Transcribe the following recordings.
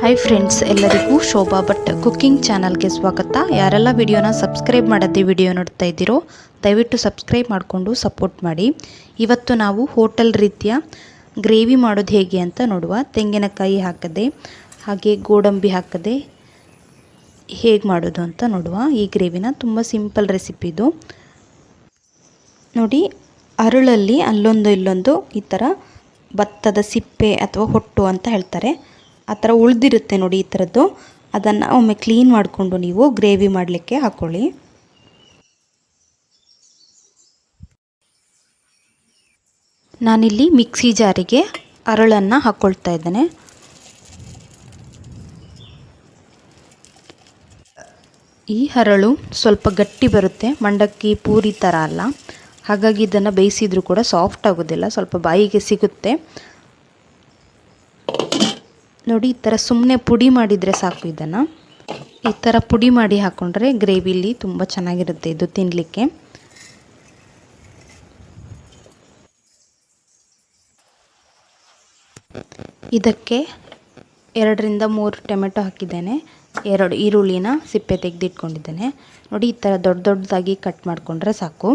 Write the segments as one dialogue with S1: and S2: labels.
S1: Hi friends ಎಲ್ಲರಿಗೂ Shobha Bhat cooking ಚಾನಲ್ಗೆ ಸ್ವಾಗತ. ಯಾರೆಲ್ಲ ವಿಡಿಯೋನ ಸಬ್ಸ್ಕ್ರೈಬ್ ಮಾಡದೆ ವಿಡಿಯೋ ನೋಡ್ತಾ ಇದ್ದೀರೋ, ದಯವಿಟ್ಟು ಸಬ್ಸ್ಕ್ರೈಬ್ ಮಾಡಿಕೊಂಡು ಸಪೋರ್ಟ್ ಮಾಡಿ. ಇವತ್ತು ನಾವು ಹೋಟೆಲ್ ರೀತಿಯ ಗ್ರೇವಿ ಮಾಡೋದು ಹೇಗೆ ಅಂತ ನೋಡುವ. ತೆಂಗಿನಕಾಯಿ ಹಾಕದೆ, ಹಾಗೆ ಗೋಡಂಬಿ ಹಾಕದೆ ಹೇಗೆ ಮಾಡೋದು ಅಂತ ನೋಡುವ. ಈ ಗ್ರೇವಿನ ತುಂಬ ಸಿಂಪಲ್ ರೆಸಿಪಿ ಇದು. ನೋಡಿ, ಅರಳಲ್ಲಿ ಅಲ್ಲೊಂದು ಇಲ್ಲೊಂದು ಈ ಥರ ಭತ್ತದ ಸಿಪ್ಪೆ ಅಥವಾ ಹೊಟ್ಟು ಅಂತ ಹೇಳ್ತಾರೆ. ಆ ಥರ ಉಳಿದಿರುತ್ತೆ ನೋಡಿ ಈ ಥರದ್ದು. ಅದನ್ನು ಒಮ್ಮೆ ಕ್ಲೀನ್ ಮಾಡಿಕೊಂಡು ನೀವು ಗ್ರೇವಿ ಮಾಡಲಿಕ್ಕೆ ಹಾಕ್ಕೊಳ್ಳಿ ನಾನಿಲ್ಲಿ ಮಿಕ್ಸಿ ಜಾರಿಗೆ ಅರಳನ್ನು ಹಾಕ್ಕೊಳ್ತಾ ಇದ್ದೇನೆ. ಈ ಹರಳು ಸ್ವಲ್ಪ ಗಟ್ಟಿ ಬರುತ್ತೆ, ಮಂಡಕ್ಕಿ, ಪೂರಿ ಥರ ಅಲ್ಲ. ಹಾಗಾಗಿ ಇದನ್ನು ಬೇಯಿಸಿದರೂ ಕೂಡ ಸಾಫ್ಟ್ ಆಗೋದಿಲ್ಲ, ಸ್ವಲ್ಪ ಬಾಯಿಗೆ ಸಿಗುತ್ತೆ. ನೋಡಿ, ಈ ಥರ ಸುಮ್ಮನೆ ಪುಡಿ ಮಾಡಿದರೆ ಸಾಕು ಇದನ್ನು. ಈ ಥರ ಪುಡಿ ಮಾಡಿ ಹಾಕ್ಕೊಂಡ್ರೆ ಗ್ರೇವಿಲಿ ತುಂಬ ಚೆನ್ನಾಗಿರುತ್ತೆ ಇದು ತಿನ್ನಲಿಕ್ಕೆ ಇದಕ್ಕೆ ಎರಡರಿಂದ ಮೂರು ಟೊಮೆಟೊ ಹಾಕಿದ್ದೇನೆ. ಎರಡು ಈರುಳ್ಳಿನ ಸಿಪ್ಪೆ ತೆಗೆದಿಟ್ಕೊಂಡಿದ್ದೇನೆ. ನೋಡಿ, ಈ ಥರ ದೊಡ್ಡ ದೊಡ್ಡದಾಗಿ ಕಟ್ ಮಾಡಿಕೊಂಡ್ರೆ ಸಾಕು.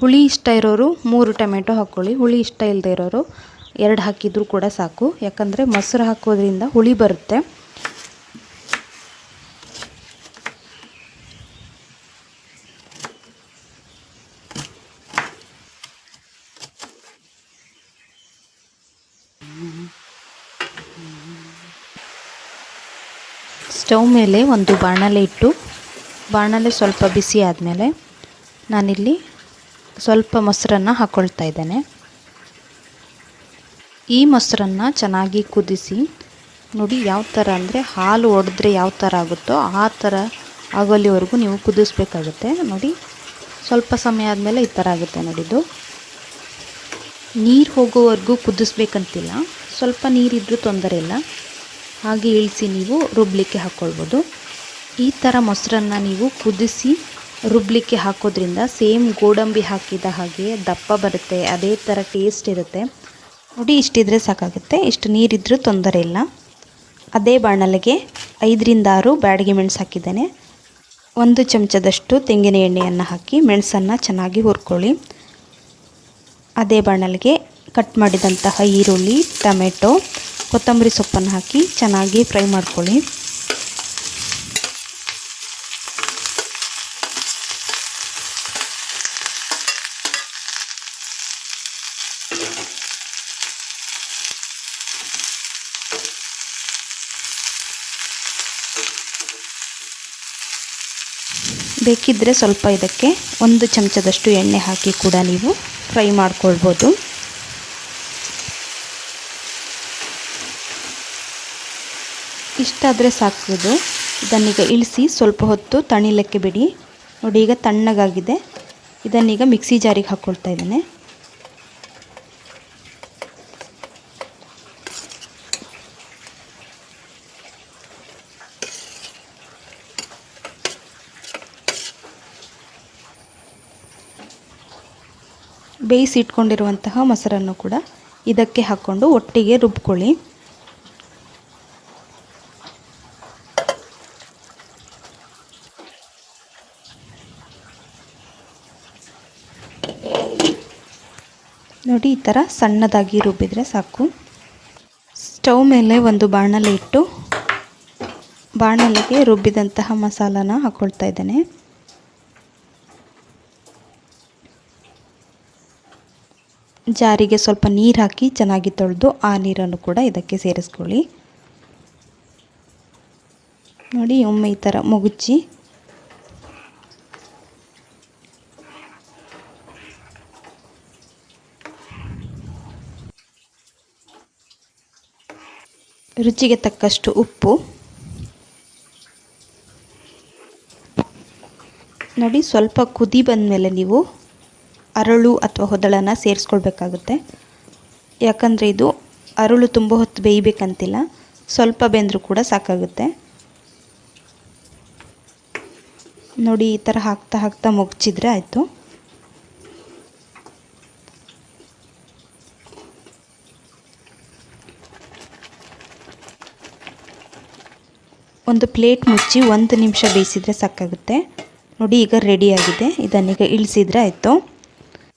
S1: ಹುಳಿ ಇಷ್ಟ ಇರೋರು ಮೂರು ಟೊಮೆಟೊ ಹಾಕ್ಕೊಳ್ಳಿ ಹುಳಿ ಇಷ್ಟ ಇಲ್ಲದೆ ಇರೋರು ಎರಡು ಹಾಕಿದರೂ ಕೂಡ ಸಾಕು. ಯಾಕಂದರೆ ಮೊಸರು ಹಾಕೋದ್ರಿಂದ ಹುಳಿ ಬರುತ್ತೆ. ಸ್ಟವ್ ಮೇಲೆ ಒಂದು ಬಾಣಲೆ ಇಟ್ಟು, ಬಾಣಲೆ ಸ್ವಲ್ಪ ಬಿಸಿ ಆದಮೇಲೆ ನಾನಿಲ್ಲಿ ಸ್ವಲ್ಪ ಮೊಸರನ್ನು ಹಾಕ್ಕೊಳ್ತಾ ಇದ್ದೇನೆ. ಈ ಮೊಸರನ್ನು ಚೆನ್ನಾಗಿ ಕುದಿಸಿ, ನೋಡಿ ಯಾವ ಥರ ಅಂದರೆ ಹಾಲು ಒಡೆದ್ರೆ ಯಾವ ಥರ ಆಗುತ್ತೋ ಆ ಥರ ಆಗೋಲ್ಲಿವರೆಗೂ ನೀವು ಕುದಿಸ್ಬೇಕಾಗುತ್ತೆ. ನೋಡಿ, ಸ್ವಲ್ಪ ಸಮಯ ಆದಮೇಲೆ ಈ ಥರ ಆಗುತ್ತೆ ನೋಡಿದ್ದು ನೀರು ಹೋಗೋವರೆಗೂ ಕುದಿಸ್ಬೇಕಂತಿಲ್ಲ. ಸ್ವಲ್ಪ ನೀರಿದ್ದರೂ ತೊಂದರೆ ಇಲ್ಲ. ಹಾಗೆ ಇಳಿಸಿ ನೀವು ರುಬ್ಲಿಕ್ಕೆ ಹಾಕ್ಕೊಳ್ಬೋದು. ಈ ಥರ ಮೊಸರನ್ನು ನೀವು ಕುದಿಸಿ ರುಬ್ಲಿಕ್ಕೆ ಹಾಕೋದ್ರಿಂದ ಸೇಮ್ ಗೋಡಂಬಿ ಹಾಕಿದ ಹಾಗೆ ದಪ್ಪ ಬರುತ್ತೆ, ಅದೇ ಥರ ಟೇಸ್ಟ್ ಇರುತ್ತೆ. ನೋಡಿ ಇಷ್ಟಿದ್ರೆ ಸಾಕಾಗುತ್ತೆ, ಇಷ್ಟು ನೀರಿದ್ದರೂ ತೊಂದರೆ ಇಲ್ಲ. ಅದೇ ಬಾಣಲೆಗೆ ಐದರಿಂದ ಆರು ಬ್ಯಾಡಿಗೆ ಮೆಣಸು ಹಾಕಿದ್ದೇನೆ. ಒಂದು ಚಮಚದಷ್ಟು ತೆಂಗಿನ ಎಣ್ಣೆಯನ್ನು ಹಾಕಿ ಮೆಣಸನ್ನು ಚೆನ್ನಾಗಿ ಹುರ್ಕೊಳ್ಳಿ. ಅದೇ ಬಾಣಲೆಗೆ ಕಟ್ ಮಾಡಿದಂತಹ ಈರುಳ್ಳಿ, ಟೊಮೆಟೊ, ಕೊತ್ತಂಬರಿ ಸೊಪ್ಪನ್ನು ಹಾಕಿ ಚೆನ್ನಾಗಿ ಫ್ರೈ ಮಾಡ್ಕೊಳ್ಳಿ. ಬೇಕಿದ್ದರೆ ಸ್ವಲ್ಪ ಇದಕ್ಕೆ ಒಂದು ಚಮಚದಷ್ಟು ಎಣ್ಣೆ ಹಾಕಿ ಕೂಡ ನೀವು ಫ್ರೈ ಮಾಡ್ಕೊಳ್ಬೋದು. ಇಷ್ಟಾದರೆ ಸಾಕೋದು ಇದನ್ನೀಗ ಇಳಿಸಿ ಸ್ವಲ್ಪ ಹೊತ್ತು ತಣಿಲಕ್ಕೆ ಬಿಡಿ. ನೋಡಿ ಈಗ ತಣ್ಣಗಾಗಿದೆ. ಇದನ್ನೀಗ ಮಿಕ್ಸಿ ಜಾರಿಗೆ ಹಾಕ್ಕೊಳ್ತಾ ಇದ್ದೇನೆ. ಬೇಯಿಸಿ ಇಟ್ಕೊಂಡಿರುವಂತಹ ಮೊಸರನ್ನು ಕೂಡ ಇದಕ್ಕೆ ಹಾಕ್ಕೊಂಡು ಒಟ್ಟಿಗೆ ರುಬ್ಕೊಳ್ಳಿ. ನೋಡಿ, ಈ ಥರ ಸಣ್ಣದಾಗಿ ರುಬ್ಬಿದರೆ ಸಾಕು. ಸ್ಟವ್ ಮೇಲೆ ಒಂದು ಬಾಣಲೆ ಇಟ್ಟು ಬಾಣಲೆಗೆ ರುಬ್ಬಿದಂತಹ ಮಸಾಲಾನ ಹಾಕ್ಕೊಳ್ತಾ ಇದ್ದೇನೆ. ಜಾರಿಗೆ ಸ್ವಲ್ಪ ನೀರು ಹಾಕಿ ಚೆನ್ನಾಗಿ ತೊಳೆದು ಆ ನೀರನ್ನು ಕೂಡ ಇದಕ್ಕೆ ಸೇರಿಸ್ಕೊಳ್ಳಿ. ನೋಡಿ, ಒಮ್ಮೆ ಈ ಥರ ಮುಗುಚಿ. ರುಚಿಗೆ ತಕ್ಕಷ್ಟು ಉಪ್ಪು. ನೋಡಿ, ಸ್ವಲ್ಪ ಕುದಿ ಬಂದಮೇಲೆ ನೀವು ಅರಳು ಅಥವಾ ಹೊದಳನ್ನು ಸೇರಿಸ್ಕೊಳ್ಬೇಕಾಗುತ್ತೆ. ಯಾಕಂದರೆ ಇದು ಅರಳು ತುಂಬ ಹೊತ್ತು ಬೇಯಬೇಕಂತಿಲ್ಲ. ಸ್ವಲ್ಪ ಬೆಂದರೂ ಕೂಡ ಸಾಕಾಗುತ್ತೆ. ನೋಡಿ, ಈ ಥರ ಹಾಕ್ತಾ ಹಾಕ್ತಾ ಮುಗ್ಚಿದ್ರೆ ಆಯಿತು. ಒಂದು ಪ್ಲೇಟ್ ಮುಚ್ಚಿ ಒಂದು ನಿಮಿಷ ಬೇಯಿಸಿದರೆ ಸಾಕಾಗುತ್ತೆ. ನೋಡಿ, ಈಗ ರೆಡಿಯಾಗಿದೆ ಇದನ್ನೀಗ ಇಳಿಸಿದ್ರೆ ಆಯಿತು.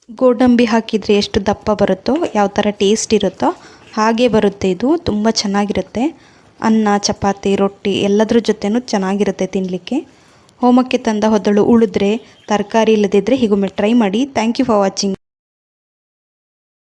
S1: ಗೋಡಂಬಿ ಹಾಕಿದರೆ ಎಷ್ಟು ದಪ್ಪ ಬರುತ್ತೋ, ಯಾವ ಥರ ಟೇಸ್ಟ್ ಇರುತ್ತೋ ಹಾಗೆ ಬರುತ್ತೆ ಇದು. ತುಂಬ ಚೆನ್ನಾಗಿರುತ್ತೆ. ಅನ್ನ, ಚಪಾತಿ, ರೊಟ್ಟಿ ಎಲ್ಲದ್ರ ಜೊತೆನೂ ಚೆನ್ನಾಗಿರುತ್ತೆ ತಿನ್ನಲಿಕ್ಕೆ ಹೋಮಕ್ಕೆ ತಂದ ಹೊದಳು ಉಳಿದ್ರೆ, ತರಕಾರಿ ಇಲ್ಲದಿದ್ದರೆ ಹೀಗೊಮ್ಮೆ ಟ್ರೈ ಮಾಡಿ. Thank you for watching